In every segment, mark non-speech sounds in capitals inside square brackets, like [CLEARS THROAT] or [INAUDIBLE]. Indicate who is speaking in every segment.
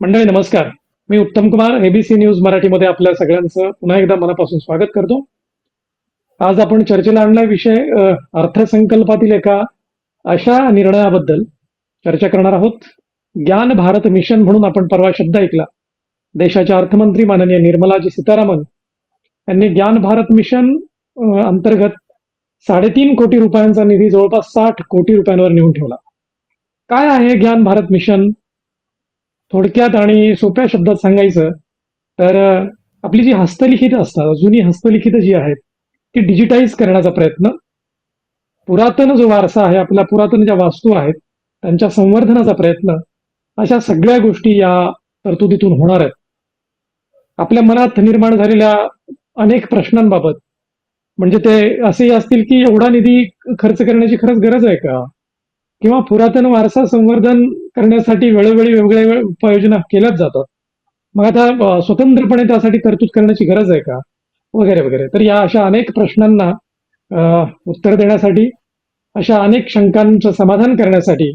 Speaker 1: मंडळी नमस्कार. मी उत्तम कुमार एबीसी न्यूज मराठीमध्ये आपल्या सगळ्यांचं पुन्हा एकदा मनापासून स्वागत करतो. आज आपण चर्चेला आणला विषय अर्थसंकल्पातील एका अशा निर्णयाबद्दल चर्चा करणार आहोत. ज्ञान भारत मिशन म्हणून आपण परवा शब्द ऐकला. देशाच्या अर्थमंत्री माननीय निर्मलाजी सीतारामन यांनी ज्ञान भारत मिशन अंतर्गत साडेतीन कोटी रुपयांचा निधी जवळपास साठ कोटी रुपयांवर नेऊन ठेवला. काय आहे ज्ञान भारत मिशन? थोडक्यात आणि सोप्या शब्दात सांगायचं तर आपली जी हस्तलिखित असतात जुनी हस्तलिखित जी आहेत ती डिजिटाईज करण्याचा प्रयत्न. पुरातन जो वारसा आहे आपल्या पुरातन ज्या वास्तू आहेत त्यांच्या संवर्धनाचा प्रयत्न अशा सगळ्या गोष्टी या तरतुदीतून होणार आहेत. आपल्या मनात निर्माण झालेल्या अनेक प्रश्नांबाबत म्हणजे ते असेही असतील की एवढा निधी खर्च करण्याची खरंच गरज आहे का? किंवा पुरातन वारसा संवर्धन करण्यासाठी वेळोवेळी वेगवेगळ्या उपाययोजना केल्याच जातात. मग आता स्वतंत्रपणे त्यासाठी तरतूद करण्याची गरज आहे का? वगैरे वगैरे. तर या अशा अनेक प्रश्नांना उत्तर देण्यासाठी अशा अनेक शंकांचं समाधान करण्यासाठी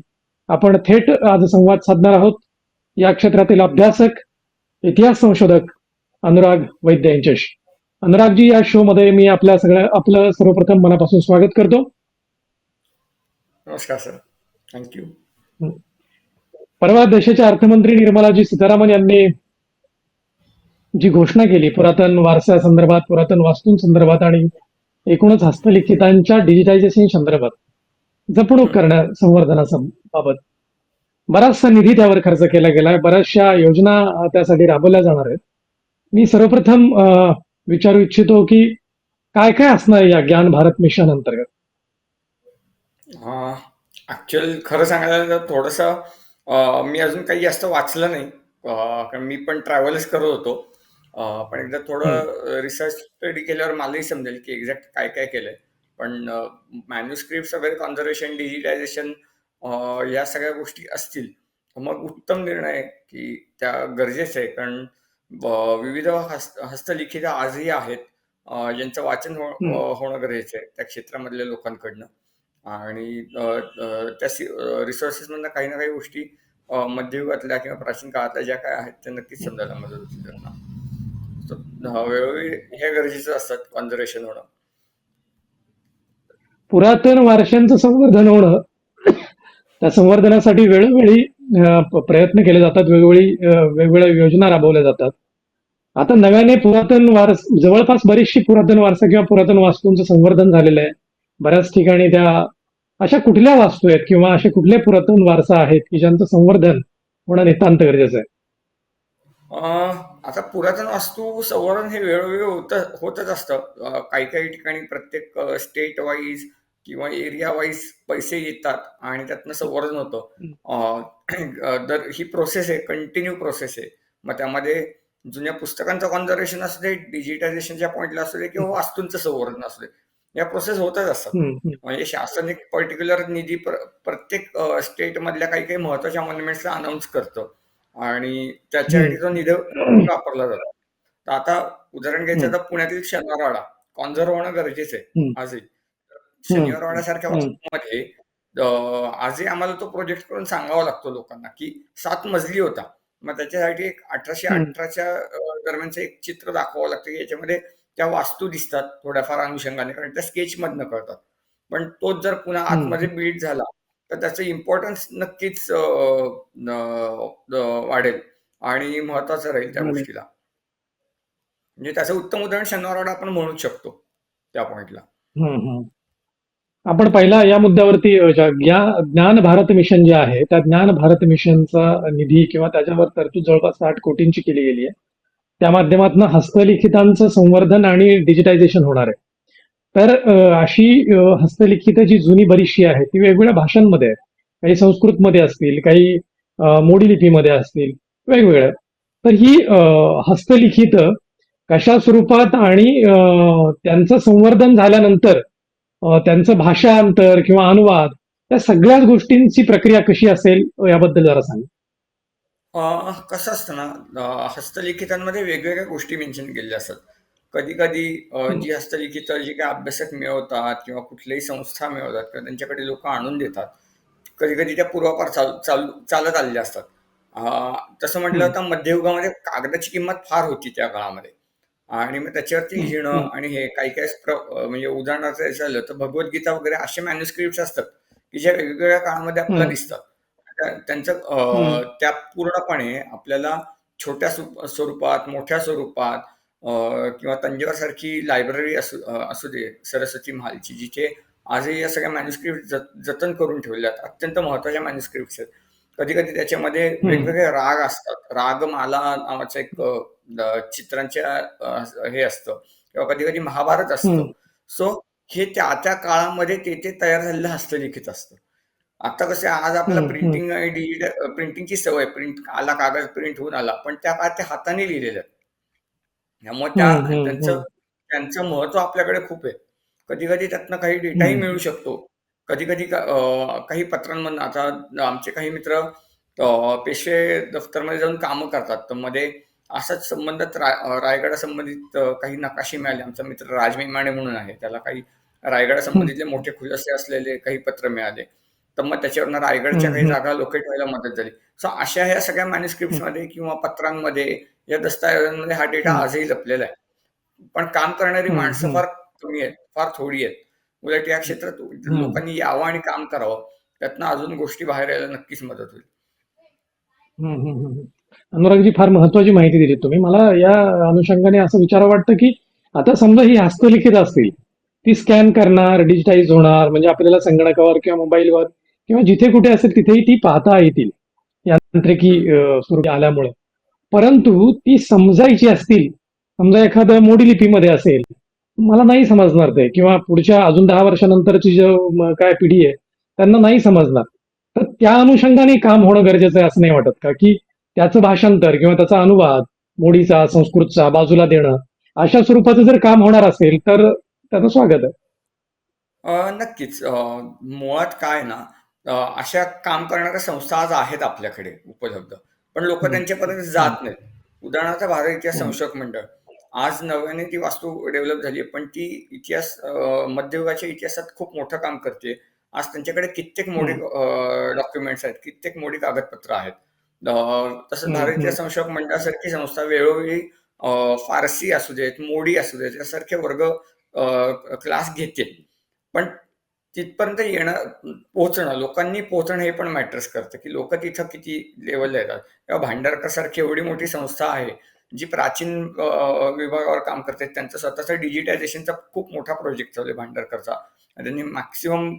Speaker 1: आपण थेट आज संवाद साधणार आहोत. या क्षेत्रातील अभ्यासक इतिहास संशोधक अनुराग वैद्य यांच्याशी. अनुरागजी या शो मध्ये मी आपल्या सगळ्या आपलं सर्वप्रथम मनापासून स्वागत करतो.
Speaker 2: नमस्कार सर. थँक्यू
Speaker 1: परवा देशाच्या अर्थमंत्री निर्मलाजी सीतारामन यांनी जी घोषणा केली पुरातन वारसा संदर्भात पुरातन वास्तूंसंदर्भात आणि एकूणच हस्तलिखितांच्या डिजिटायझेशन संदर्भात जपणूक करण्या संवर्धनाबाबत बराचसा निधी त्यावर खर्च केला गेलाय. बऱ्याचशा योजना त्यासाठी राबवल्या जाणार आहेत. मी सर्वप्रथम विचारू इच्छितो की काय काय असणार या ज्ञान भारत मिशन अंतर्गत
Speaker 2: ऍक्च्युअल खरं सांगायला तर थोडंसं अं, मी अजून काही जास्त वाचलं नाही. अं, कारण मी पण ट्रॅव्हलच करत होतो. अं, पण एकदा थोडं रिसर्च स्टडी केल्यावर मलाही समजेल की एक्झॅक्ट काय काय केलंय. पण मॅन्युस्क्रिप्ट वगैरे कॉन्झर्वेशन डिजिटायझेशन या सगळ्या गोष्टी असतील तर मग उत्तम निर्णय आहे की त्या गरजेचं आहे. कारण विविध हस्त हस्तलिखित आजही आहेत. अं, ज्यांचं वाचन हो-. अं, होणं गरजेचं आहे त्या क्षेत्रामधल्या लोकांकडनं. आणि अ, अ, त्या रिसोर्सेस मधनं काही ना काही गोष्टी अ, मध्ययुगातल्या किंवा प्राचीन काळातल्या ज्या काय आहेत त्या नक्कीच समजायला मदत होती त्यांना. अ, वेळोवेळी हे गरजेचं असतात कॉन्झर्वेशन होणं.
Speaker 1: पुरातन वारशांचं संवर्धन होणं त्या संवर्धनासाठी वेळोवेळी अ, प- प्रयत्न केले जातात वेगवेगळी अ, वेगवेगळ्या योजना राबवल्या जातात. आता नव्याने पुरातन वारस जवळपास बरीचशी पुरातन वारसा किंवा पुरातन वास्तूंचं संवर्धन झालेलं आहे. बऱ्याच ठिकाणी त्या अशा कुठल्या वास्तू आहेत किंवा असे कुठले पुरातन वारसा आहेत की ज्यांचं संवर्धन होणं नितांत गरजेचं आहे?
Speaker 2: आता पुरातन वास्तू संवर्धन हे वेळोवेळी होत होतच असतं. काही काही ठिकाणी प्रत्येक स्टेट वाईज किंवा एरिया वाईज पैसे येतात आणि त्यातनं संवर्धन होतं. तर ही प्रोसेस आहे कंटिन्यू प्रोसेस आहे. मग त्यामध्ये जुन्या पुस्तकांचं कॉन्झर्वेशन असू दे डिजिटायझेशनच्या पॉईंटला असू दे किंवा वास्तूंचं संवर्धन असू दे. या प्रोसेस होतच असतात. म्हणजे शासन एक पर्टिक्युलर निधी प्र- प्रत्येक स्टेट मधल्या काही काही महत्त्वाच्या मॉन्युमेंट्सला अनाऊन्स करतं. आणि त्याच्यासाठी तो निधी वापरला जातो. तर आता उदाहरण घ्यायचं तर पुण्यातील शनिवारवाडा. कॉन्झर्व होणं गरजेचं आहे. आजही. शनिवारवाड्यासारख्या
Speaker 1: हम्म.
Speaker 2: वास्तूमध्ये अं, आजही आम्हाला तो प्रोजेक्ट करून सांगावा लागतो लोकांना की सात मजली होता. मग त्याच्यासाठी एक अठराशे. अठराच्या दरम्यानचं एक चित्र दाखवावं लागतं की याच्यामध्ये त्या वास्तू दिसतात थोड्याफार अनुषंगाने कारण त्या स्केच मधनं कळतात पण तोच जर पुन्हा. आतमध्ये बिल्ड झाला तर त्याचं इम्पॉर्टन्स नक्कीच वाढेल आणि महत्वाचं राहील त्या. गोष्टीला म्हणजे त्याचं उत्तम उदाहरण शनिवारवाडा आपण म्हणू शकतो त्या पॉइंटला
Speaker 1: हम्म, हम्म. आपण पहिला या मुद्द्यावरती ज्ञान भारत मिशन जे आहे त्या ज्ञान भारत मिशनचा निधी किंवा त्याच्यावर तरतूद जवळपास साठ कोटींची केली गेली आहे त्या माध्यमातून हस्तलिखितांचं संवर्धन आणि डिजिटायझेशन होणार आहे. तर अशी हस्तलिखित जी जुनी बरीचशी आहे ती वेगवेगळ्या भाषांमध्ये आहे काही संस्कृतमध्ये असतील काही मोडी लिपीमध्ये असतील वेगवेगळ्या. तर ही हस्तलिखित कशा स्वरूपात आणि त्यांचं संवर्धन झाल्यानंतर त्यांचं भाषांतर किंवा अनुवाद या सगळ्याच गोष्टींची प्रक्रिया कशी असेल याबद्दल जरा सांग.
Speaker 2: अं, कसं असतं ना अं, हस्तलिखितांमध्ये वेगवेगळ्या गोष्टी मेन्शन केलेल्या असतात कधी कधी
Speaker 1: हम्म.
Speaker 2: जी हस्तलिखित जी काही अभ्यासक मिळवतात किंवा कुठल्याही संस्था मिळवतात किंवा त्यांच्याकडे लोक आणून देतात कधी कधी त्या पूर्वापार चालू चालू चालत आलेल्या असतात अ, तसं म्हटलं
Speaker 1: हं.
Speaker 2: तर मध्ययुगामध्ये कागदाची किंमत फार होती त्या काळामध्ये आणि मग त्याच्यावरती
Speaker 1: हं,
Speaker 2: लिहिणं
Speaker 1: हं.
Speaker 2: आणि हे काही-काही प्र अ, म्हणजे उदाहरणार्थ द्यायचं झालं तर भगवद्गीता वगैरे असे मॅन्युस्क्रिप्ट्स असतात, की जे वेगवेगळ्या काळामध्ये आपल्याला
Speaker 1: हं.
Speaker 2: दिसतात. त्या त्यांचं त्या पूर्णपणे आपल्याला छोट्या स्वरूप स्वरूपात, मोठ्या स्वरूपात अ, किंवा तंजावरसारखी लायब्ररी असू अ, असू दे, सरस्वती महालची, जिथे आजही या सगळ्या मॅन्युस्क्रिप्ट जत जतन करून ठेवल्यात. अत्यंत महत्त्वाच्या मॅन्युस्क्रिप्ट्स आहेत. कधी-कधी त्याच्यामध्ये
Speaker 1: हं.
Speaker 2: वेगवेगळे राग असतात. रागमाला नावाचं एक अ, अ, चित्रांच्या अ, हे असतं किंवा कधी-कधी महाभारत असतं.
Speaker 1: हं.
Speaker 2: सो हे त्या-त्या काळामध्ये ते-ते तयार झालेलं हस्तलिखित असतं. आता कसं आज आपल्याला
Speaker 1: हं.
Speaker 2: प्रिंटिंग आणि डिजिटल प्रिंटिंगची सवय. प्रिंट आला कागद प्रिंट होऊन आला. पण त्या काळात ते हाताने लिहिलेले. त्यामुळे त्या त्यांचं. त्यांचं महत्त्व आपल्याकडे खूप आहे. कधी-कधी त्यातनं काही डेटाही. मिळू शकतो. कधी-कधी अ, काही पत्रांमधनं आता आमचे काही मित्र अ, पेशवे दफ्तरमध्ये जाऊन कामं करतात. तर मध्ये असाच संबंधित रा अ, रायगडासंबंधित अ, काही नकाशे मिळाले. आमचा मित्र राज मेमाणे म्हणून आहे. त्याला काही
Speaker 1: हं.
Speaker 2: रायगडासंबंधितले मोठे खुलासे असलेले काही पत्र मिळाले. तर मग त्याच्यावरनं रायगडच्या काही. जागा लोकेट व्हायला मदत झाली. सो अशा ह्या सगळ्या. मॅन्युस्क्रिप्ट्समध्ये किंवा पत्रांमध्ये, या दस्तऐवजांमध्ये हा डेटा. आजही लपलेला आहे. पण काम करणारी माणसं. फार कमी आहेत, फार थोडी आहेत. उलट या. क्षेत्रात. लोकांनी यावं आणि काम करावं. त्यातनं अजून गोष्टी बाहेर यायला नक्कीच मदत होईल.
Speaker 1: अनुरागजी फार महत्त्वाची माहिती दिलीत तुम्ही. मला या अनुषंगाने असं विचारावं वाटतं, की आता समजा ही हस्तलिखित असतील, ती स्कॅन करणार, डिजिटाइज होणार, म्हणजे आपल्याला संगणकावर किंवा मोबाईलवर किंवा जिथे कुठे असेल तिथेही ती पाहता येतील. यांत्रिकी सुरू आल्यामुळे. परंतु ती समजायची असतील, समजा एखादं मोडी लिपीमध्ये असेल, मला नाही समजणार ते किंवा पुढच्या अजून दहा वर्षानंतरची जे काय पिढी आहे, त्यांना नाही समजणार. तर त्या अनुषंगाने काम होणं गरजेचं आहे असं नाही वाटत का? की त्याचं भाषांतर किंवा त्याचा अनुवाद मोडीचा, संस्कृतचा बाजूला देणं, अशा स्वरूपाचं जर काम होणार असेल, तर त्याचं स्वागत आहे.
Speaker 2: नक्कीच. मुळात काय ना, अशा काम करणाऱ्या संस्था आज आहेत आपल्याकडे उपलब्ध. पण लोकं त्यांच्यापर्यंत जात नाहीत. उदाहरणार्थ भारत इतिहास संशोधक मंडळ. आज नव्याने ती वास्तू डेव्हलप झाली पण ती इतिहास मध्ययुगाच्या इतिहासात खूप मोठं काम करते. आज त्यांच्याकडे कित्येक मोठी
Speaker 1: हं,
Speaker 2: डॉक्युमेंट्स आहेत, कित्येक मोठी कागदपत्र आहेत. तसंच भारत इतिहास संशोधक मंडळासारखी संस्था वेळोवेळी फारसी असू देत, मोडी असू देत, यासारखे वर्ग क्लास घेते. पण तिथपर्यंत येणं पोहोचणं, लोकांनी पोहोचणं हे पण मॅटर्स करतं, की लोकं तिथं किती लेव्हलला येतात. किंवा भांडारकरसारखी एवढी मोठी संस्था आहे, जी प्राचीन विभागावर काम करते. त्यांचा स्वतःचा डिजिटायझेशनचा खूप मोठा प्रोजेक्ट चालू आहे भांडारकरचा. त्यांनी मॅक्सिमम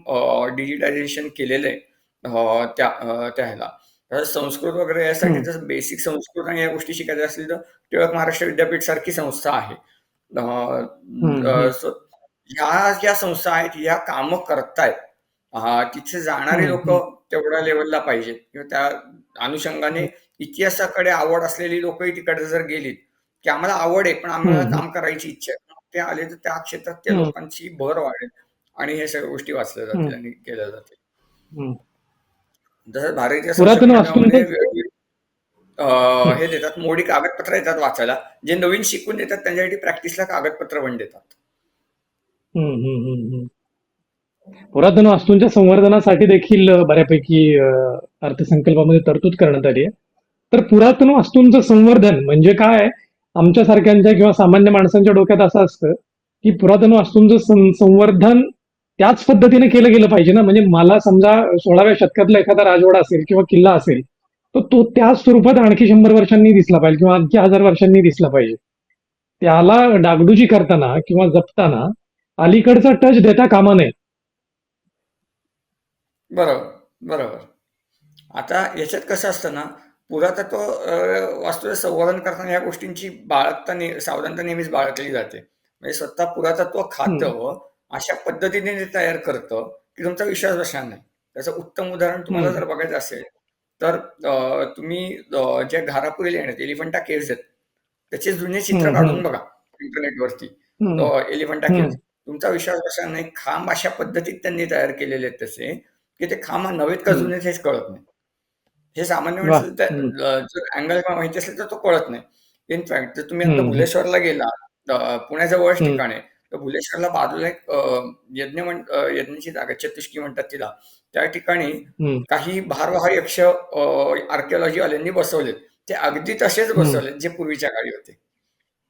Speaker 2: डिजिटायझेशन केलेलं आहे त्या त्या ह्याला. संस्कृत वगैरे यासाठी जर बेसिक संस्कृत आणि या गोष्टी शिकायच्या असतील, तर टिळक महाराष्ट्र विद्यापीठ सारखी संस्था आहे. ह्या ज्या संस्था आहेत, ह्या कामं करतायत. तिथे जाणारे लोकं तेवढ्या लेव्हलला पाहिजेत किंवा त्या अनुषंगाने इतिहासाकडे आवड असलेली लोकंही तिकडे जर गेलीत, की आम्हाला आवड आहे, पण आम्हाला काम करायची इच्छा आहे. मग ते आले तर त्या क्षेत्रात त्या लोकांची भर वाढेल आणि हे सगळ्या गोष्टी वाचल्या जातील आणि केल्या जातील. जसं भारतीय
Speaker 1: पुरातन
Speaker 2: वेगवेगळी अ,
Speaker 1: हं,
Speaker 2: हे देतात, मोडी कागदपत्र येतात वाचायला. जे नवीन शिकून देतात त्यांच्यासाठी प्रॅक्टिसला कागदपत्र पण देतात.
Speaker 1: पुरातन वास्तूंच्या संवर्धनासाठी देखील अ, बऱ्यापैकी अ, अर्थसंकल्पामध्ये तरतूद करण्यात आली आहे. तर पुरातन वास्तूंचं संवर्धन म्हणजे काय? आमच्यासारख्यांच्या किंवा सामान्य माणसांच्या डोक्यात असं असतं, की पुरातन वास्तूंचं सं संवर्धन त्याच पद्धतीने केलं गेलं पाहिजे ना. म्हणजे मला समजा 16व्या शतकातला एखादा राजवाडा असेल किंवा किल्ला असेल, तर तो त्याच स्वरूपात आणखी शंभर वर्षांनी दिसला पाहिजे किंवा आणखी हजार वर्षांनी दिसला पाहिजे. त्याला डागडुजी करताना किंवा जपताना अलीकडचा टच देता कामा नये.
Speaker 2: बरोबर, बरोबर. आता याच्यात कसं असतं ना, पुरातत्व वास्तूचं संवर्धन करताना ह्या गोष्टींची बाळगता ने सावधानता नेहमीच बाळगली जाते. म्हणजे स्वतः पुरातत्व खातं अशा पद्धतीने ते तयार करतं, की तुमचा विश्वास बसणार नाही. त्याचं उत्तम उदाहरण तुम्हाला जर बघायचं असेल, तर तुम्ही ज्या घारापुरी लेण्यात एलिफंटा केव्हज आहेत, त्याचे जुने चित्र काढून बघा इंटरनेटवरती. एलिफंटा
Speaker 1: हं.
Speaker 2: तुमचा विश्वास बसणार नाही. खांब अशा पद्धतीत त्यांनी तयार केलेले आहेत तसे, की ते खांब नवेत का
Speaker 1: हं.
Speaker 2: जुने हेच कळत नाही. हे सामान्य जर अँगल माहिती असेल तर तो कळत नाही. इनफॅक्ट जर तुम्ही आता भुलेश्वरला गेला पुण्याजवळच
Speaker 1: हं,
Speaker 2: ठिकाण आहे. तर भुलेश्वरला बाजूला एक यज्ञ म्हण यज्ञाची जागा चतुष्की म्हणतात तिला. त्या ठिकाणी काही भारवाह यक्ष आर्किओलॉजीवाल्यांनी बसवलेत ते अगदी तसेच
Speaker 1: हम्म.
Speaker 2: बसवलेत जे पूर्वीच्या काळी होते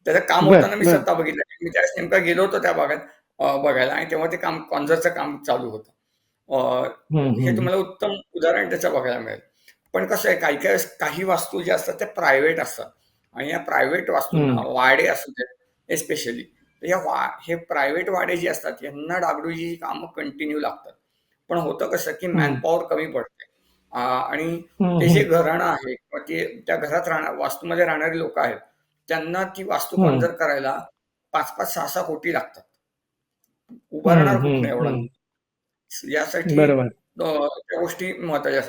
Speaker 2: त्याचं काम होताना मी. स्वतः बघितलं मी त्यावेळेस नेमका गेलो होतो त्या भागात बघायला. आणि तेव्हा ते काम कॉन्झरचं काम चालू होतं. हे तुम्हाला उत्तम उदाहरण त्याचं बघायला मिळेल. पण कसं आहे काही काही काही वास्तू ज्या असतात त्या प्रायव्हेट असतात. आणि या प्रायव्हेट वास्तूंना
Speaker 1: हम्म.
Speaker 2: वाडे असू देत एस्पेशली या वा हे प्रायव्हेट वाडे जे असतात यांना डागडुजी कामं कंटिन्यू लागतात. पण होतं कसं की. मॅनपॉवर कमी पडते. आणि ते जे. घराणं आहे किंवा ते त्या घरात राहणार वास्तूमध्ये राहणारी लोक आहेत त्यांना ती वास्तू. कॉन्झर करायला पाच पाच सहा सहा कोटी लागतात. उभारणार एवढं. यासाठी त्या गोष्टी महत्त्वाच्या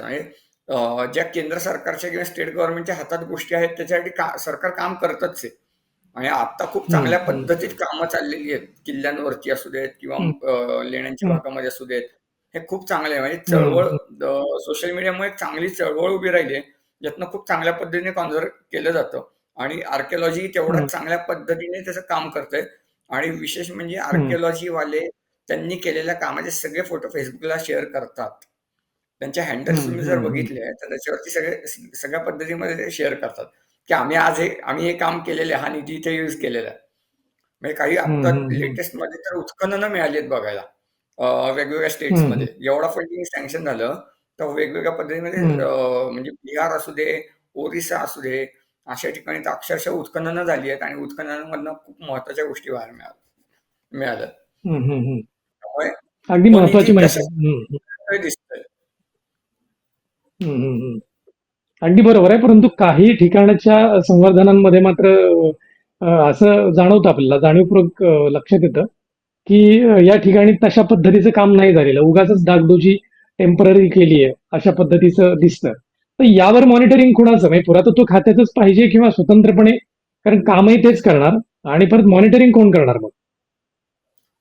Speaker 2: अं, ज्या केंद्र सरकारच्या किंवा स्टेट गव्हर्नमेंटच्या हातात गोष्टी आहेत त्याच्यासाठी का सरकार काम करतच आहे. आणि आता खूप चांगल्या. पद्धतीत कामं चाललेली आहेत. किल्ल्यांवरती असू देत किंवा लेण्यांच्या. भागामध्ये असू देत. हे खूप चांगले आहे. म्हणजे चळवळ सोशल मीडियामुळे चांगली चळवळ उभी राहिली आहे ज्यातनं खूप चांगल्या पद्धतीने कॉन्झर्व केलं जातं. आणि आर्किओलॉजी
Speaker 1: हम्म.
Speaker 2: तेवढ्याच चांगल्या पद्धतीने त्याचं काम करतंय. आणि विशेष म्हणजे. आर्किओलॉजी वाले त्यांनी केलेल्या कामाचे सगळे फोटो फेसबुकला शेअर करतात. त्यांच्या हँडल्स तुम्ही जर. बघितले तर त्याच्यावरती सगळे सगळ्या पद्धतीमध्ये ते शेअर करतात. की आम्ही आज हे आम्ही हे काम केलेलं हा निधी इथे यूज केलेला आहे. म्हणजे काही आता. लेटेस्टमध्ये तर उत्खननं मिळाली आहेत बघायला वेगवेगळ्या स्टेट्समध्ये. एवढा फंडिंग सँक्शन झालं तर वेगवेगळ्या पद्धतीमध्ये म्हणजे बिहार असू दे ओरिसा असू दे अशा ठिकाणी तर अक्षरशः उत्खननं झाली आहेत आणि उत्खननामधनं खूप महत्त्वाच्या गोष्टी बाहेर मिळाल्या मिळाल्या. त्यामुळे
Speaker 1: अगदी महत्वाची माहिती.
Speaker 2: दिसतोय.
Speaker 1: अगदी बरोबर आहे परंतु काही ठिकाणच्या संवर्धनांमध्ये मात्र असं जाणवतं आपल्याला जाणीवपूर्वक लक्षात येतं की या ठिकाणी तशा पद्धतीचं काम नाही झालेलं उगाच डागडोजी टेंपररी केली आहे अशा पद्धतीचं दिसतं तर यावर मॉनिटरिंग कुणाचं? म्हणजे पुरातत्व खात्याचंच पाहिजे किंवा स्वतंत्रपणे? कारण कामही तेच करणार. आणि परत मॉनिटरिंग कोण करणार मग?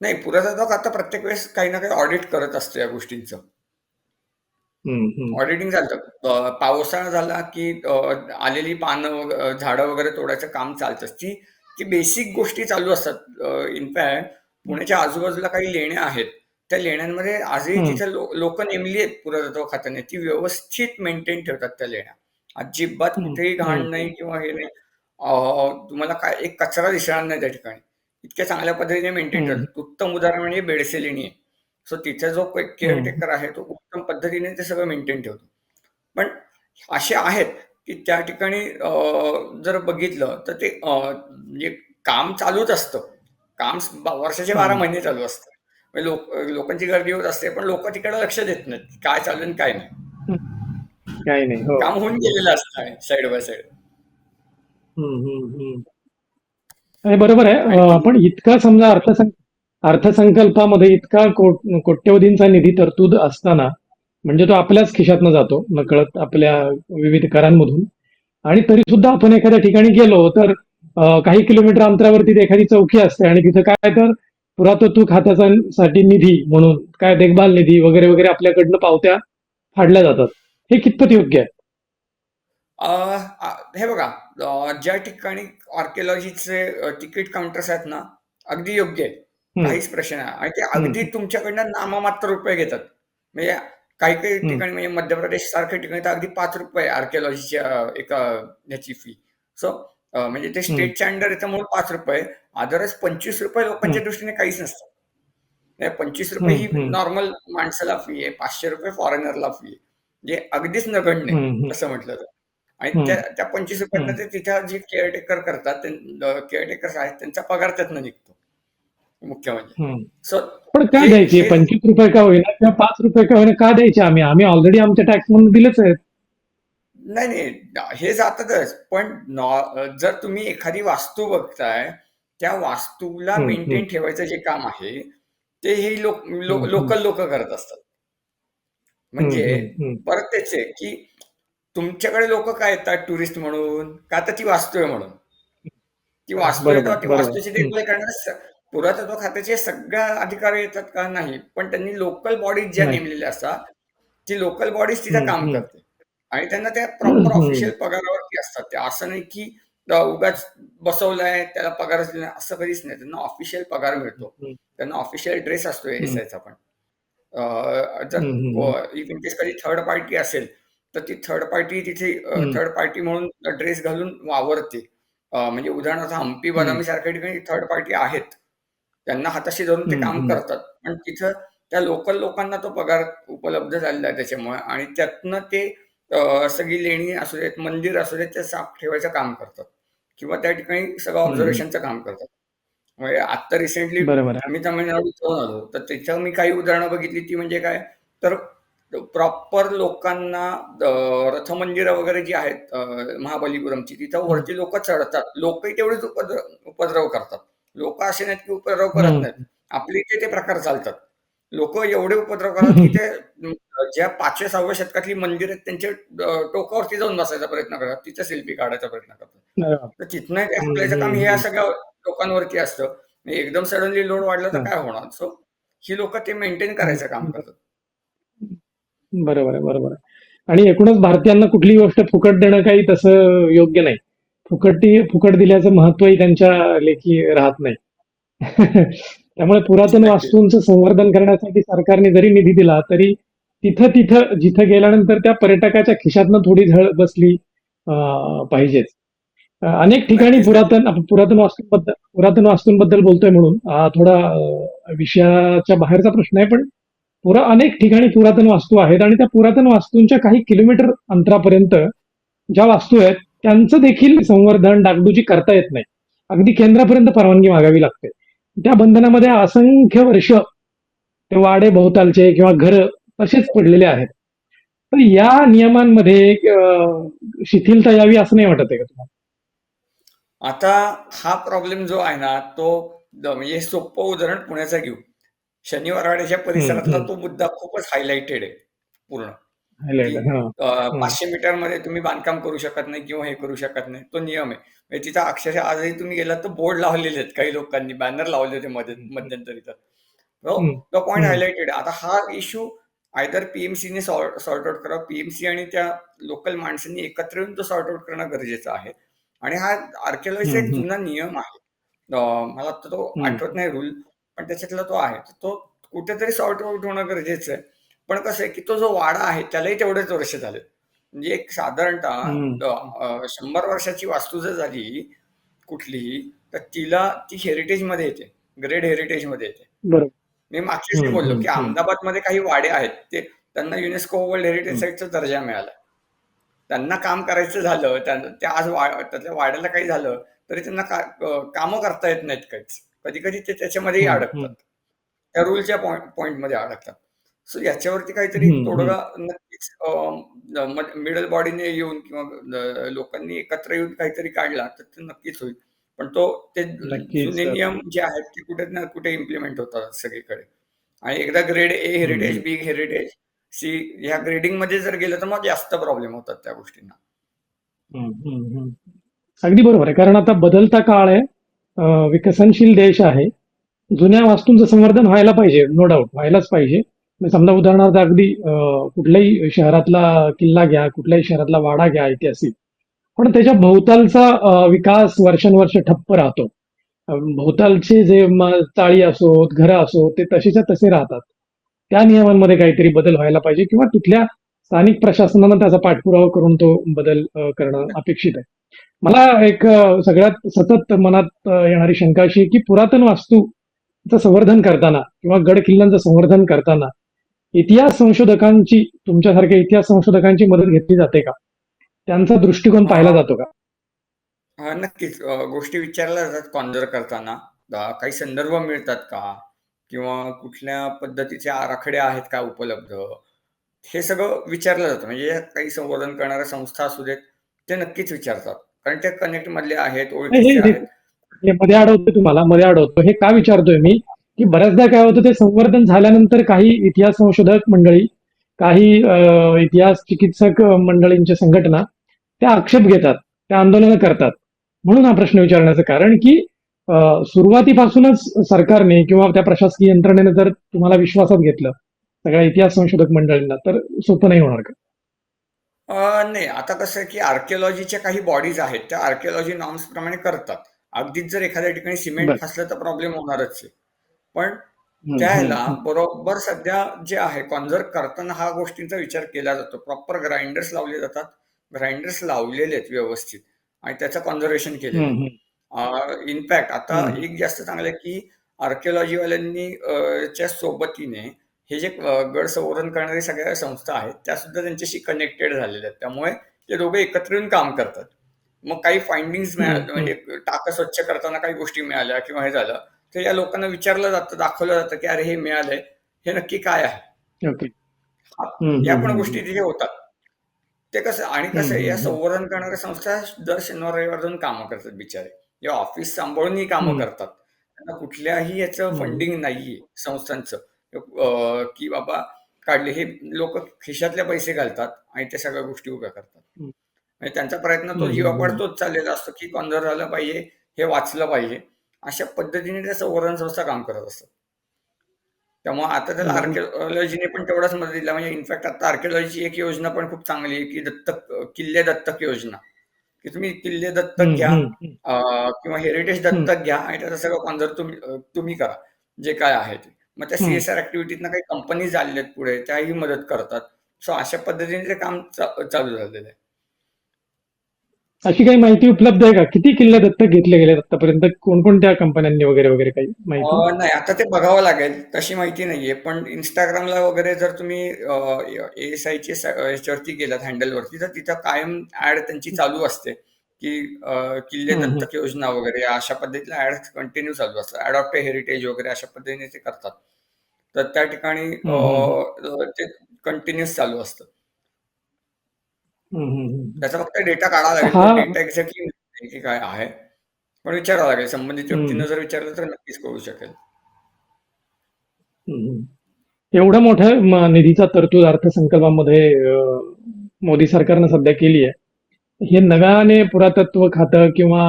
Speaker 2: नाही पुरातत्व आता प्रत्येक वेळेस काही ना काही ऑडिट करत असतो या गोष्टींचं. ऑडिटिंग झालं. अं, पावसाळा झाला की आलेली पानं झाडं वगैरे तोडायचं काम चालतंच ती ती बेसिक गोष्टी चालू असतात. इनफॅक्ट पुण्याच्या आजूबाजूला काही लेण्या आहेत. त्या लेण्यांमध्ये आजही
Speaker 1: हम्म.
Speaker 2: तिथे लोक नेमली आहेत पुरातत्व खात्याने. ती व्यवस्थित मेंटेन ठेवतात त्या लेण्या. अजिबात
Speaker 1: हम्म,
Speaker 2: कुठेही घाण. नाही किंवा हे नाही. अं, तुम्हाला काय एक कचरा दिसणार नाही त्या ठिकाणी. इतक्या चांगल्या पद्धतीने मेंटेन
Speaker 1: हम्म.
Speaker 2: ठेवतात उत्तम उदाहरण म्हणजे बेडसे लेणी आहे. सो तिथे जो केअरटेकर आहे तो उत्तम पद्धतीने ते सगळं मेंटेन ठेवतो. पण असे आहेत की त्या ठिकाणी अं, जर बघितलं तर ते अं, म्हणजे काम चालूच असतं. काम स- बा- वर्षाचे बारा
Speaker 1: हम्म.
Speaker 2: महिने चालू असतं म्हणजे लोक लोकांची गर्दी होत असते पण लोक तिकडे लक्ष देत नाहीत की काय चालू आणि काय नाही.
Speaker 1: काही नाही हो.
Speaker 2: काम होऊन गेलेलं असतं साईड बाय साईड
Speaker 1: हम्म, हम्म, हम्म. नाही, बरोबर आहे. पण इतका समजा अर्थसं अर्थसंकल्पामध्ये इतका को- कोट्यवधींचा निधी तरतूद असताना म्हणजे तो आपल्याच खिशातनं जातो नकळत आपल्या विविध करांमधून आणि तरी सुद्धा आपण एखाद्या ठिकाणी गेलो तर अं, काही किलोमीटर अंतरावरती ती एखादी चौकी असते आणि तिथं काय तर पुरातत्व खात्याचा साठी निधी म्हणून काय देखभाल निधी वगैरे वगैरे आपल्याकडनं पावत्या फाडल्या जातात. हे कितपत योग्य आहे?
Speaker 2: हे बघा ज्या ठिकाणी आर्किओलॉजीचे तिकीट काउंटर्स आहेत ना अगदी योग्य आहे काहीच प्रश्न नाही. आणि ते अगदी तुमच्याकडनं नाममात्र रुपये घेतात. म्हणजे काही काही. ठिकाणी म्हणजे मध्य प्रदेश सारख्या ठिकाणी तर अगदी पाच रुपये आर्किओलॉजीच्या एका ह्याची फी सो म्हणजे ते. स्टेटच्या अंडर येतं म्हणून पाच रुपये अदरच पंचवीस रुपये लोकांच्या. दृष्टीने काहीच नसतं पंचवीस रुपये ही. नॉर्मल माणसाला फी आहे पाचशे रुपये फॉरेनरला फी आहे म्हणजे अगदीच नगण्य. असं म्हटलं तर आणि. त्या त्या पंचवीस रुपयातनं ते तिथं जे केअरटेकर करतात केअरटेकर्स आहेत त्यांचा पगार त्यातनं निघतो मुख्य म्हणजे. सो
Speaker 1: पण का
Speaker 2: हे-
Speaker 1: द्यायची पंचवीस रुपये का होईना किंवा पाच रुपये का होईना का द्यायचे आम्ही आम्ही ऑलरेडी आमच्या टॅक्स म्हणून दिलेच आहेत
Speaker 2: नाही नाही हे जातातच पण नॉ- जर तुम्ही एखादी वास्तू बघताय त्या वास्तूला
Speaker 1: हम्म,
Speaker 2: मेंटेन
Speaker 1: हम्म.
Speaker 2: ठेवायचं जे काम आहे ते हे लोक
Speaker 1: हम्म, हम्म.
Speaker 2: लोकल लोक करत असतात म्हणजे
Speaker 1: हम्म, हम्म.
Speaker 2: परत तेच आहे की तुमच्याकडे लोक काय येतात टुरिस्ट म्हणून का तर ती वास्तू आहे म्हणून ती वास्तू आहे
Speaker 1: बरोबर,
Speaker 2: तेव्हा ती
Speaker 1: बरोबर.
Speaker 2: वास्तूची देखभाल करणारे स- पुरातत्व खात्याचे सगळ्या अधिकारी येतात का नाही पण त्यांनी लोकल बॉडीज ज्या
Speaker 1: नाही.
Speaker 2: नेमलेल्या असतात ती लोकल बॉडीज तिथे
Speaker 1: हम्म,
Speaker 2: काम
Speaker 1: हम्म.
Speaker 2: करते आणि त्यांना त्या प्रॉपर. ऑफिशियल पगारावरती असतात ते असं नाही की उगाच बसवलाय त्याला पगारच दिला असं कधीच नाही त्यांना ऑफिशियल पगार मिळतो. त्यांना ऑफिशियल ड्रेस असतो
Speaker 1: हम्म.
Speaker 2: एस आयचा पण जर इन केस कधी थर्ड पार्टी असेल, तर ती थर्ड पार्टी तिथे. थर्ड पार्टी म्हणून ड्रेस घालून वावरते. म्हणजे उदाहरणार्थ हम्पी. बदामी सारख्या ठिकाणी थर्ड पार्टी आहेत. त्यांना हाताशी धरून ते काम. करतात. पण तिथं त्या लोकल लोकांना तो पगार उपलब्ध झालेला आहे त्याच्यामुळे आणि त्यातनं ते सगळी लेणी असू देत, मंदिर असू देत, ते साफ ठेवायचं काम करतात किंवा त्या ठिकाणी सगळं. ऑब्झर्वेशनचं काम करतात. म्हणजे आत्ता रिसेंटली. मी तामिळनाडूत जाऊन आलो. तर तिथं मी काही उदाहरणं बघितली ती म्हणजे काय, तर प्रॉपर लोकांना रथमंदिरं वगैरे जी आहेत महाबलीपुरमची, तिथं. वरती लोकं चढतात. लोकही तेवढेच उपद्रव उपद्रव करतात. लोकं असे नाहीत की उपद्रव करत. नाहीत. आपल्या इथे ते प्रकार चालतात. लोकं एवढे उपद्रव करतात की [LAUGHS] ते ज्या 5व्या-6व्या शतकातली मंदिरं आहेत त्यांच्या अ, टोकावरती जाऊन बसायचा प्रयत्न करतात. तिथे सेल्फी काढायचा प्रयत्न करतात.
Speaker 1: अरे बाप!
Speaker 2: तर तिथनं ते हाकलायचं काम
Speaker 1: हं, हं.
Speaker 2: सगळ्या लोकांवरती असतं. म्हणजे एकदम सडनली लोड वाढला तर
Speaker 1: हां.
Speaker 2: काय होणार? सो ही लोकं ते मेंटेन करायचं काम करतात.
Speaker 1: बरोबर आहे, बरोबर आहे. आणि एकूणच भारतीयांना कुठलीही गोष्ट फुकट देणं काही तसं योग्य नाही. फुकटी फुकट दिल्याचं महत्त्वही त्यांच्या लेखी राहत नाही. [LAUGHS] त्यामुळे पुरातन. वास्तूंचं संवर्धन करण्यासाठी सरकारने जरी निधी दिला, तरी तिथं-तिथं जिथं गेल्यानंतर त्या पर्यटकाच्या खिशातनं थोडी झळ बसली पाहिजेच. अनेक ठिकाणी. पुरातन पुरातन वास्तूंबद्दल पुरातन वास्तूंबद्दल बोलतोय म्हणून थोडा विषयाच्या बाहेरचा प्रश्न आहे. पण पुरा अनेक ठिकाणी पुरातन वास्तू आहेत आणि त्या पुरातन वास्तूंच्या काही किलोमीटर अंतरापर्यंत ज्या वास्तू आहेत, त्यांचं देखील संवर्धन, डागडुजी करता येत नाही. अगदी केंद्रापर्यंत परवानगी मागावी लागते. त्या बंधनामध्ये असंख्य वर्ष ते वाडे भोवतालचे किंवा घरं तसेच पडलेले आहेत. तर या नियमांमध्ये शिथिलता यावी असं नाही वाटत आहे का तुम्हाला?
Speaker 2: आता हा प्रॉब्लेम जो आहे ना, तो म्हणजे सोपं उदाहरण पुण्याचं घेऊ. शनिवारवाड्याच्या परिसरातला. तो मुद्दा खूपच हायलाइटेड आहे पूर्ण, की
Speaker 1: हां.
Speaker 2: अ,
Speaker 1: हं.
Speaker 2: 500 मीटरमध्ये तुम्ही बांधकाम करू शकत नाही किंवा हे करू शकत नाही. तो नियम आहे. म्हणजे तिथं अक्षरशः आजही तुम्ही गेलात तर बोर्ड लावलेले आहेत काही लोकांनी, बॅनर लावले होते मध्ये
Speaker 1: हं, हं.
Speaker 2: मध्यंतरी तर. तो
Speaker 1: हं,
Speaker 2: तो पॉइंट
Speaker 1: हं.
Speaker 2: हायलाइटेड आहे. आता हा इश्यू आयदर पी-एम-सीने सॉर्ट सॉर्ट आउट करावा. पी-एम-सी आणि त्या लोकल माणसांनी एकत्र येऊन तो सॉर्ट आउट करणं गरजेचं आहे. आणि हा आर्किओलॉजीचा
Speaker 1: हं,
Speaker 2: एक
Speaker 1: हं.
Speaker 2: जुना नियम आहे. अ, मला तो
Speaker 1: हं.
Speaker 2: आठवत नाही रूल, पण त्याच्यातला तो आहे. तर तो कुठेतरी सॉर्ट आउट होणं गरजेचं आहे. पण कसं आहे, की तो जो वाडा आहे त्यालाही तेवढेच वर्ष झालेत. म्हणजे एक साधारणतः. अ, 100 वर्षाची वास्तू जर झाली कुठलीही, तर तिला ती हेरिटेजमध्ये येते. ग्रेड हेरिटेजमध्ये येते.
Speaker 1: बरोबर.
Speaker 2: मी मागच्याच
Speaker 1: हं,
Speaker 2: बोललो, की
Speaker 1: हं.
Speaker 2: अहमदाबादमध्ये काही वाडे आहेत. ते त्यांना युनेस्को वर्ल्ड हेरिटेज
Speaker 1: हं.
Speaker 2: साइटचा दर्जा मिळाला. त्यांना काम करायचं झालं, त्या त्या आज वा त्याच्या वाड्याला काही झालं, तरी त्यांना का अ, कामं करता येत नाहीत काहीच. कधी-कधी ते त्याच्यामध्येही अडकतात. त्या रूलच्या पॉइंट पॉइंटमध्ये अडकतात. सो याच्यावरती काहीतरी. तोडगा नक्कीच मिडल बॉडीने येऊन किंवा लोकांनी एकत्र येऊन काहीतरी काढला, तर ते नक्कीच होईल. पण तो ते जुने. नियम जे आहेत ते कुठे ना कुठे इम्प्लिमेंट होतात सगळीकडे. आणि एकदा grade A heritage. B heritage, C ह्या ग्रेडिंगमध्ये जर गेलं तर मग जास्त प्रॉब्लेम होतात त्या गोष्टींना.
Speaker 1: अगदी बरोबर आहे. कारण आता बदलता काळ आहे. विकसनशील देश आहे. जुन्या वास्तूंचं संवर्धन व्हायला पाहिजे, नो डाउट व्हायलाच पाहिजे. म्हणजे समजा उदाहरणार्थ अगदी कुठल्याही शहरातला किल्ला घ्या, कुठल्याही शहरातला वाडा घ्या ऐतिहासिक. पण त्याच्या भोवतालचा विकास वर्षानुवर्ष ठप्प राहतो. भोवतालचे जे चाळी असोत, घरं असोत, ते तसेच्या तसे राहतात. त्या नियमांमध्ये काहीतरी बदल व्हायला पाहिजे किंवा तिथल्या स्थानिक प्रशासनानं त्याचा पाठपुरावा करून तो बदल करणं अपेक्षित आहे. मला एक सगळ्यात सतत मनात येणारी शंका अशी आहे, की पुरातन वास्तूचं संवर्धन करताना किंवा गड किल्ल्यांचं संवर्धन करताना इतिहास संशोधकांची तुमच्यासारख्या इतिहास संशोधकांची मदत घेतली जाते का? त्यांचा दृष्टिकोन पाहिला जातो का?
Speaker 2: हां, नक्कीच. गोष्टी विचारल्या जातात कॉन्झर करताना. काही संदर्भ मिळतात का? किंवा कुठल्या पद्धतीचे आराखडे आहेत का उपलब्ध? हे सगळं विचारलं जातं. म्हणजे काही संवर्धन करणाऱ्या संस्था असू देत, ते नक्कीच विचारतात. कारण ते आहेत, ओळखीचे
Speaker 1: हे
Speaker 2: आहेत.
Speaker 1: हे मध्ये अडवतोय तुम्हाला, मध्ये अडवतो. हे का विचारतोय मी, की बऱ्याचदा काय होतं ते संवर्धन झाल्यानंतर काही इतिहास संशोधक मंडळी, काही इतिहास चिकित्सक मंडळींच्या संघटना त्या आक्षेप घेतात, त्या आंदोलनं करतात. म्हणून हा प्रश्न विचारण्याचं कारण, की सुरुवातीपासूनच सरकारने किंवा त्या प्रशासकीय यंत्रणेने जर तुम्हाला विश्वासात घेतलं, सगळ्या इतिहास संशोधक मंडळींना, तर सोपं नाही होणार का?
Speaker 2: नाही. आता कसं की आर्किओलॉजीच्या काही बॉडीज आहेत, त्या आर्किओलॉजी नॉर्म्सप्रमाणे करतात. अगदीच जर एखाद्या ठिकाणी सिमेंट. फासलं तर प्रॉब्लेम होणारच आहे. पण त्याला बरोबर सध्या जे आहे कॉन्झर्व करताना हा गोष्टींचा विचार केला जातो. प्रॉपर ग्राइंडर्स लावले जातात. ग्राइंडर्स लावलेले आहेत व्यवस्थित आणि त्याचं कॉन्झर्वेशन
Speaker 1: हम्म,
Speaker 2: इनफॅक्ट आता. एक जास्त चांगलं आहे की आर्किओलॉजीवाल्यांनी च्या सोबतीने हे जे गड संवर्धन करणारी सगळ्या संस्था आहेत त्या सुद्धा त्यांच्याशी कनेक्टेड झालेल्या आहेत. त्यामुळे ते दोघे एकत्र येऊन काम करतात. मग काही मिळाल्या म्हणजे टाका स्वच्छ करताना काही गोष्टी मिळाल्या किंवा हे झालं तर या लोकांना विचारलं जातं दाखवलं जातं की अरे हे मिळालंय हे नक्की काय आहे
Speaker 1: ओके हम्म,
Speaker 2: या पण. गोष्टी तिथे होतात ते कसं आणि कसं या संवर्धन करणाऱ्या संस्था दर शनिवार रविवार जाऊन कामं करतात बिचारे या ऑफिस सांभाळूनही कामं. करतात त्यांना कुठल्याही याचं. फंडिंग नाहीये संस्थांचं की बाबा काढले हे लोक खिशातले पैसे घालतात आणि ते सगळ्या गोष्टी उभ्या करतात. आणि त्यांचा प्रयत्न तो
Speaker 1: हम्म,
Speaker 2: जीवापाड
Speaker 1: हम्म.
Speaker 2: तोच चाललेला असतो की कॉन्झर्व झालं पाहिजे हे वाचलं पाहिजे अशा पद्धतीने त्या संवर्धन संस्था काम करत असतात. त्यामुळे आता त्याला. आर्किओलॉजीने पण तेवढाच मदत दिला. म्हणजे इनफॅक्ट आता आर्किओलॉजीची एक योजना पण खूप चांगली आहे की दत्तक किल्ले दत्तक योजना. की तुम्ही किल्ले दत्तक घ्या किंवा हेरिटेज. दत्तक घ्या आणि त्याचं सगळं कॉन्झर्व तुम्ही तुम्ही करा. जे काय आहे ते. मग त्या. सीएसआर ऍक्टिव्हिटीजना काही कंपनीज आलेल्या आहेत पुढे त्याही मदत करतात. सो अशा पद्धतीने ते काम चालू झालेलं आहे.
Speaker 1: अशी काही माहिती उपलब्ध आहे का? किती किल्ले दत्तक घेतले गेले आतापर्यंत? कोणकोणत्या कंपन्यांनी वगैरे वगैरे काही माहिती?
Speaker 2: नाही आता ते बघावं लागेल. तशी माहिती नाहीये. पण इंस्टाग्रामला वगैरे जर तुम्ही एस आयचे ह्याच्यावरती गेलात हँडलवरती तर तिथं कायम ऍड त्यांची चालू असते. की किल्ले. दत्तक योजना वगैरे अशा पद्धतीला ऍड कंटिन्यू चालू असतात. अडॉप्ट हेरिटेज वगैरे अशा पद्धतीने ते करतात. तर त्या ठिकाणी ते कंटिन्युअस चालू असतं. त्याचा फक्त डेटा काढावा लागेल
Speaker 1: हा.
Speaker 2: डेटा एक्झॅक्टली की काय आहे पण विचारावं लागेल संबंधित व्यक्तीनं. जर विचारलं तर नक्कीच कळू शकेल
Speaker 1: हम्म. एवढ्या मोठ्या म- निधीचा तरतूद अर्थसंकल्पामध्ये अं, मोदी सरकारनं सध्या केली आहे हे नव्याने पुरातत्व खातं किंवा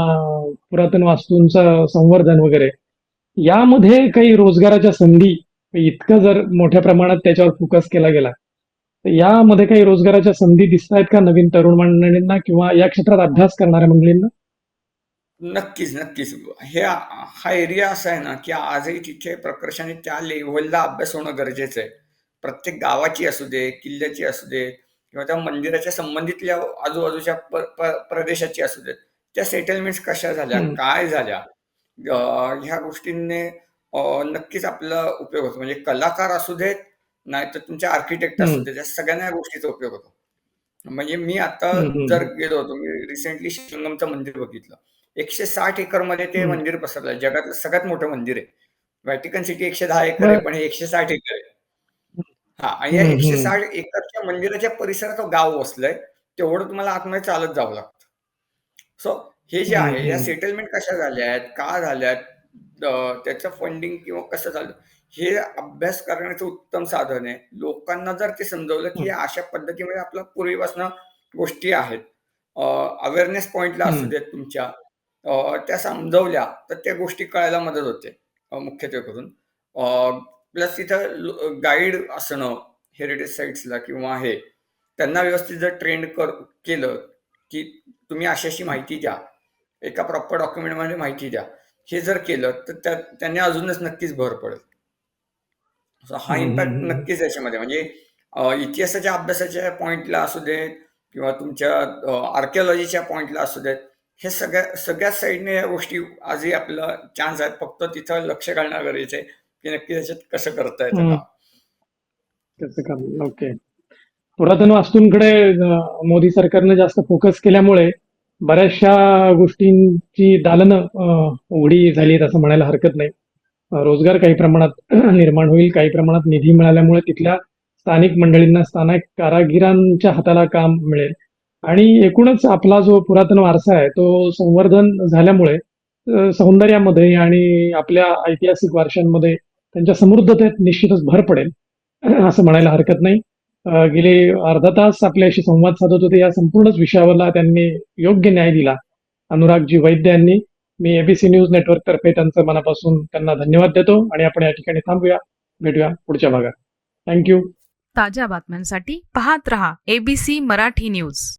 Speaker 1: पुरातन वास्तूंचं संवर्धन वगैरे यामध्ये काही रोजगाराच्या संधी इतकं जर मोठ्या प्रमाणात त्याच्यावर फोकस केला गेला यामध्ये काही रोजगाराच्या संधी दिसत आहेत का नवीन तरुण मंडळींना किंवा या क्षेत्रात अभ्यास करणाऱ्या मंडळींना?
Speaker 2: नक्कीच नक्कीच. हे हा एरिया असा आहे ना की आजही तिथे प्रकर्षाने त्या लेव्हलला अभ्यास होणं गरजेचं आहे. प्रत्येक गावाची असू दे किल्ल्याची असू दे किंवा त्या मंदिराच्या संबंधितल्या आजूबाजूच्या प्रदेशाची असू देत त्या सेटलमेंट्स कशा झाल्या. काय झाल्या ह्या गोष्टींनी नक्कीच आपला उपयोग होतो. म्हणजे कलाकार असू देत नाहीतर तुमचे आर्किटेक्ट असू
Speaker 1: हम्म.
Speaker 2: देत या सगळ्यांना या गोष्टीचा उपयोग होतो म्हणजे मी आता जर. गेलो होतो मी रिसेंटली श्रीरंगमचं मंदिर बघितलं एकशे साठ एकरमध्ये ते. मंदिर पसरलं जगातलं सगळ्यात मोठं मंदिर आहे व्हॅटिकन सिटी एकशे दहा एकर आहे. पण हे एकशे साठ एकर आहे हा आणि या एकशे. साठ एकरच्या मंदिराच्या परिसरात गाव वसलंय तेवढं तुम्हाला आतमध्ये चालत जावं लागतं सो हे जे आहे या. सेटलमेंट कशा झाल्या आहेत का झाल्यात अं, त्याचं फंडिंग किंवा कसं झालं हे अभ्यास करण्याचं उत्तम साधन आहे. लोकांना जर ते समजवलं की. अशा पद्धतीमध्ये आपल्या पूर्वीपासून गोष्टी आहेत. अवेअरनेस पॉइंटला असू. देत तुमच्या. त्या समजवल्या तर त्या गोष्टी कळायला मदत होते मुख्यत्वे करून. प्लस तिथं गाईड असणं हेरिटेज साईट्सला किंवा हे त्यांना व्यवस्थित जर ट्रेंड कर केलं की तुम्ही अशी अशी माहिती द्या. एका प्रॉपर डॉक्युमेंटमध्ये माहिती द्या. हे जर केलं तर त्या त्यांनी अजूनच नक्कीच भर पडेल. हा इम्पॅक्ट. नक्कीच याच्यामध्ये. म्हणजे अं, इतिहासाच्या अभ्यासाच्या पॉइंटला असू देत किंवा तुमच्या आर्किओलॉजीच्या पॉइंटला असू देत हे सगळ्या सगळ्याच साईडने या गोष्टी आजही आपला चान्स आहेत. फक्त तिथं लक्ष घालणं गरजेचं आहे की नक्की त्याच्यात कसं करता येतं
Speaker 1: हम्म.
Speaker 2: का
Speaker 1: त्याचं ओके पुरातन वास्तूंकडे अं, मोदी सरकारनं जास्त फोकस केल्यामुळे बऱ्याचशा गोष्टींची दालनं अं, उघडी झाली आहेत असं म्हणायला हरकत नाही. रोजगार काही प्रमाणात [CLEARS THROAT] निर्माण होईल काही प्रमाणात निधी मिळाल्यामुळे तिथल्या स्थानिक मंडळींना स्थानिक कारागिरांच्या हाताला काम मिळेल. आणि एकूणच आपला जो पुरातन वारसा आहे तो संवर्धन झाल्यामुळे सौंदर्यामध्ये आणि आपल्या ऐतिहासिक वारशांमध्ये त्यांच्या समृद्धतेत निश्चितच भर पडेल [CLEARS THROAT] असं म्हणायला हरकत नाही. गेले अर्धा तास आपल्याशी संवाद साधत होते. या संपूर्णच विषयावरला त्यांनी योग्य न्याय दिला. अनुरागजी वैद्य यांनी मी एबीसी न्यूज नेटवर्क तर्फे त्यांचं मनापासून त्यांना धन्यवाद देतो आणि आपण या ठिकाणी थांबूया. भेटूया पुढच्या भागात. थँक्यू
Speaker 3: ताज्या बातम्यांसाठी पाहत रहा एबीसी मराठी न्यूज